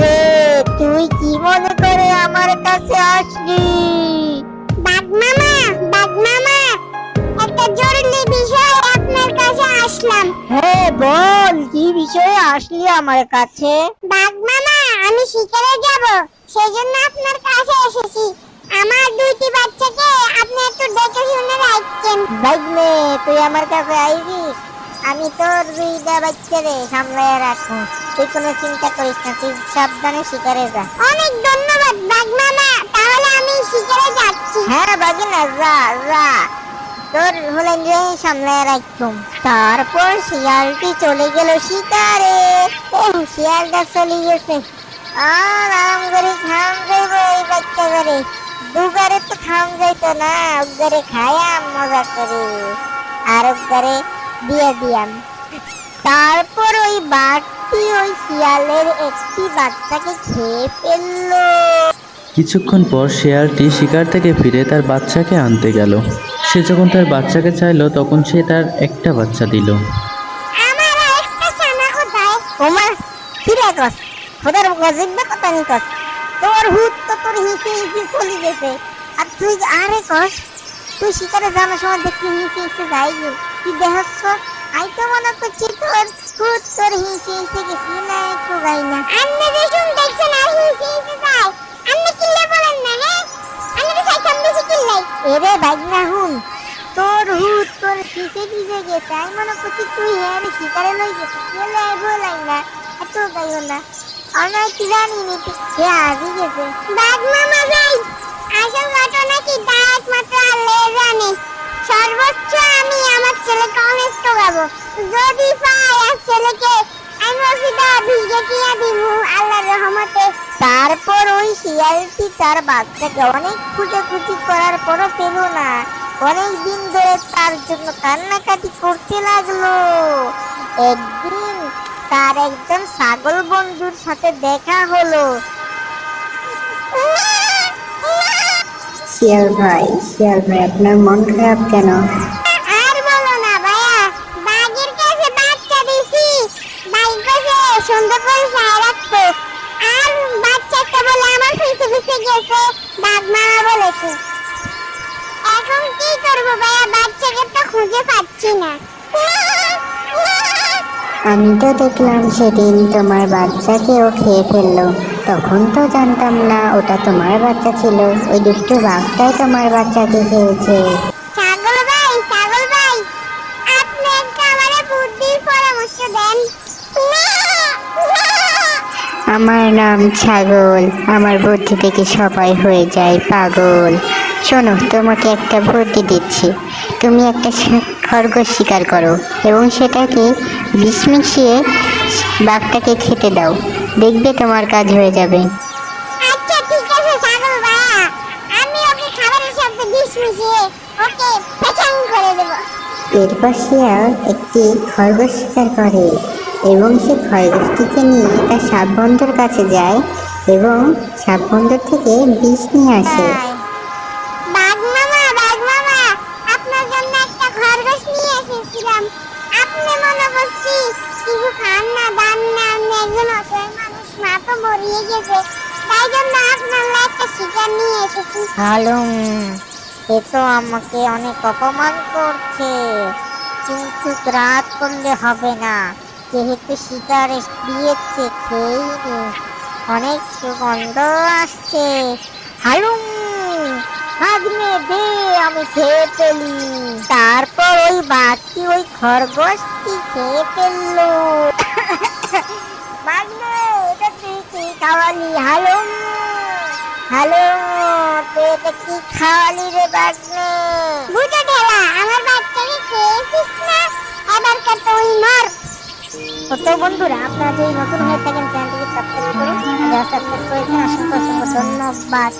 রে তুই কি মনে করে আমার কাছে আসলি বাঘ আপনার কাছে আসলাম। হ্যাঁ বল কি বিষয়ে আসলি আমার কাছে? বাঘ মামা আমি শিকারে যাব সেজন্য আপনার কাছে এসেছি। আমার দুইটি বাচ্চাকে আপনি একটু দেখে শুনে রাখছেন ভাগ্নে তুই আমার কাছে আইছিস আমি তোর দুইটা বাচ্চারে সামলায় রাখব। তুই কোনো চিন্তা করিস না তুই সাবধানে শিকারে যা। অনেক ধন্যবাদ বাঘ মামা। তাহলে আমি শিকারে যাচ্ছি। হ্যাঁ বাগিনা যা যা। তোর হলেন যে সামলায় রাখতুম তারপর শিয়ালটি চলে গেল শিকারে। এহ, শিয়ালটা চলে গেছে। আর আরাম করে খাম যাইব এই বাচ্চা করে দুবারে তো খাম যাইতো না উগারে খায়াম মজা করে। আর উগারে দিয়ে দিয়াম। তারপর ওই ওই শিয়ালের একটি বাচ্চাকে খেয়ে ফেলল। কিছুক্ষণ পর শেয়ালটি শিকার থেকে ফিরে তার বাচ্চাকে আনতে গেল। সে যখন তার বাচ্চাকে চাইলো তখন সে তার একটা বাচ্চা দিল। আমার একটা ছানা কোথায়? ওমা ফিরে কস খোদার গজিব কথা নি কস তোর হুত তো তোর হিসে হিসে চলে গেছে। আর তুই আরে কস তুই শিকারে যাওয়ার সময় দেখি হিসে হিসে যাই তুই দেখাচ্ছ আই তো মনে করছি তোর হুত গেছি যাই না। আপনি যে শুন দেখছেন আর হিসে হিসে যায় আপনি কিল্লে বলেন না আমি তো সাইকাম বেশি কিল্লাই। এরে বাইক হুন তোর হুত তোর হিসে হিসে গেছে? আমি মনে করছি তুই হ্যাঁ রে শিকারে লই গেছিস গেলে ভোলাই না? এত গাইও না। অনেক জানি নি তুই? সে গেছে। বাঘ মামা যাই আসল ঘটনা কি তা একমাত্র আল্লাহ জানে। সর্বোচ্চ আমি আমার ছেলেকে অনেক ঠকাবো। যদি পাই আর ছেলেকে তারপর ওই শিয়ালটি তার বাচ্চাকে অনেক খুঁজে করার পরও পেল না। অনেক দিন ধরে তার জন্য কান্নাকাটি করতে লাগল। একদিন তার একজন ছাগল বন্ধুর সাথে দেখা হলো। শিয়াল ভাই শিয়াল ভাই, আপনার মন খারাপ কেন? বলেছে এখন কি করব ভাইয়া? বাচ্চাকে তো খুঁজে পাচ্ছি না। আমি তো দেখলাম সেদিন তোমার বাচ্চাকে ও খেয়ে ফেলল। তখন তো জানতাম না, ওটা তোমার বাচ্চা ছিল। ওই দুষ্টু বাঘটাই তোমার বাচ্চাকে খেয়েছে। আমার নাম ছাগল। আমার বুদ্ধি থেকে সবাই হয়ে যায় পাগল। শোনো তোমাকে একটা বুদ্ধি দিচ্ছি। তুমি একটা খরগোশ শিকার করো এবং সেটাকে বিষ মিশিয়ে বাঘটাকে খেতে দাও। দেখবে তোমার কাজ হয়ে যাবে। আচ্ছা এরপর শিয়াল একটি খরগোশ শিকার করে। এবং সে খরগোশটিকে নিয়ে তার সাপ বন্ধুর কাছে যায় এবং সাপ বন্ধুর থেকে বিষ নিয়ে আসে। মনে হালুম এ তো আমাকে অনেক অপমান করছে। কিন্তু রাত করলে হবে না। যেহেতু শিকার দিয়েছে খেয়েই নি। অনেক সুগন্ধ আসছে। হালুম ভাগ্নে দে, আমি খেয়ে ফেলি। তারপর ওই বাঘটি ওই খরগোশটি খেয়ে ফেলল। এটা তুই কি খাওয়ালি? হালুম হ্যালো তুই এটা কি খাওয়ালি রে বাগনে বুঝে ঢেলা আমার বাচ্চাকে খেয়েছিস না? এবার কে তুই মর তো বন্ধুরা, আপনারা যদি নতুন হয়ে থাকেন চ্যানেলটিকে সাবস্ক্রাইব করুন, যারা সাবস্ক্রাইব করেছেন, অসংখ্য অসংখ্য ধন্যবাদ।